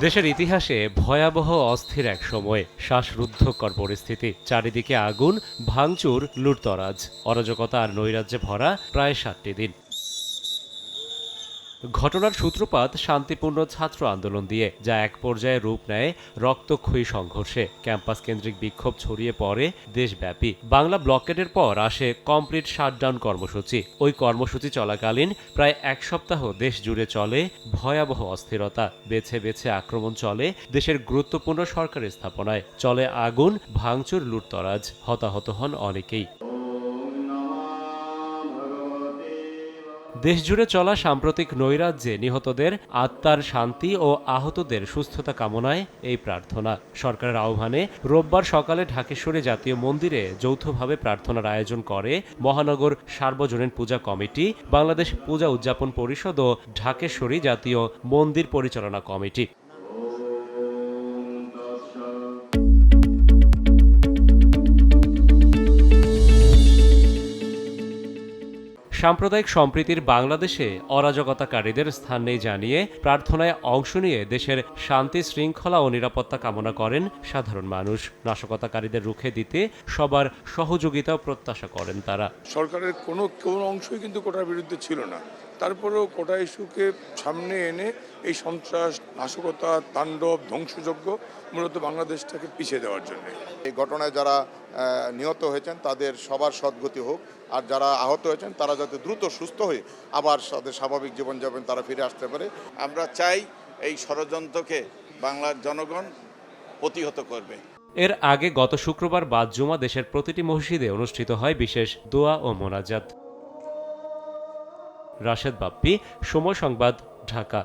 দেশের ইতিহাসে ভয়াবহ অস্থির এক সময় শ্বাসরুদ্ধকর পরিস্থিতি। চারিদিকে আগুন, ভাঙচুর, লুটতরাজ। অরাজকতা আর নৈরাজ্যে ভরা প্রায় সাতটি দিন। ঘটনার সূত্রপাত শান্তিপূর্ণ ছাত্র আন্দোলন দিয়ে, যা এক পর্যায়ে রূপ নেয় রক্তক্ষয়ী সংঘর্ষে। ক্যাম্পাস কেন্দ্রিক বিক্ষোভ ছড়িয়ে পড়ে দেশব্যাপী। বাংলা ব্লকেডের পর আসে কমপ্লিট শাটডাউন কর্মসূচি। ওই কর্মসূচি চলাকালীন প্রায় এক সপ্তাহ দেশ জুড়ে চলে ভয়াবহ অস্থিরতা। বেছে বেছে আক্রমণ চলে দেশের গুরুত্বপূর্ণ সরকারি স্থাপনায়। চলে আগুন, ভাঙচুর, লুটতরাজ, হতাহত হন অনেকেই। দেশজুড়ে চলা সাম্প্রতিক নৈরাজ্যে নিহতদের আত্মার শান্তি ও আহতদের সুস্থতা কামনায় এই প্রার্থনা। সরকারের আহ্বানে রোববার সকালে ঢাকেশ্বরী জাতীয় মন্দিরে যৌথভাবে প্রার্থনার আয়োজন করে মহানগর সার্বজনীন পূজা কমিটি, বাংলাদেশ পূজা উদযাপন পরিষদ ও ঢাকেশ্বরী জাতীয় মন্দির পরিচালনা কমিটি। সাম্প্রদায়িক সম্প্রীতির বাংলাদেশে অরাজকতাকারীদের স্থান নেই জানিয়ে প্রার্থনায় অংশ নিয়ে দেশের শান্তি শৃঙ্খলা ও নিরাপত্তা কামনা করেন সাধারণ মানুষ। নাশকতাকারীদের রুখে দিতে সবার সহযোগিতা প্রত্যাশা করেন তারা। সরকারের কোনো কোনো অংশই কিন্তু কোটার বিরুদ্ধে ছিল না। তারপরেও কোটা ইস্যুকে সামনে এনে এই সন্ত্রাস নাশকতা তাণ্ডব ধ্বংসযজ্ঞ মূলত বাংলাদেশটাকে পিছিয়ে দেওয়ার জন্য। এই ঘটনায় যারা নিহত হয়েছেন তাদের সবার সদ্গতি হোক আর যারা আহত হয়েছেন তারা যাতে দ্রুত সুস্থ হয়ে আবার তাদের স্বাভাবিক জীবনযাপন তারা ফিরে আসতে পারে। আমরা চাই এই ষড়যন্ত্রকে বাংলার জনগণ প্রতিহত করবে। এর আগে গত শুক্রবার বাদ জুমা দেশের প্রতিটি মসজিদে অনুষ্ঠিত হয় বিশেষ দোয়া ও মোনাজাত। রাশেদ বাপ্পি, সময় সংবাদ, ঢাকা।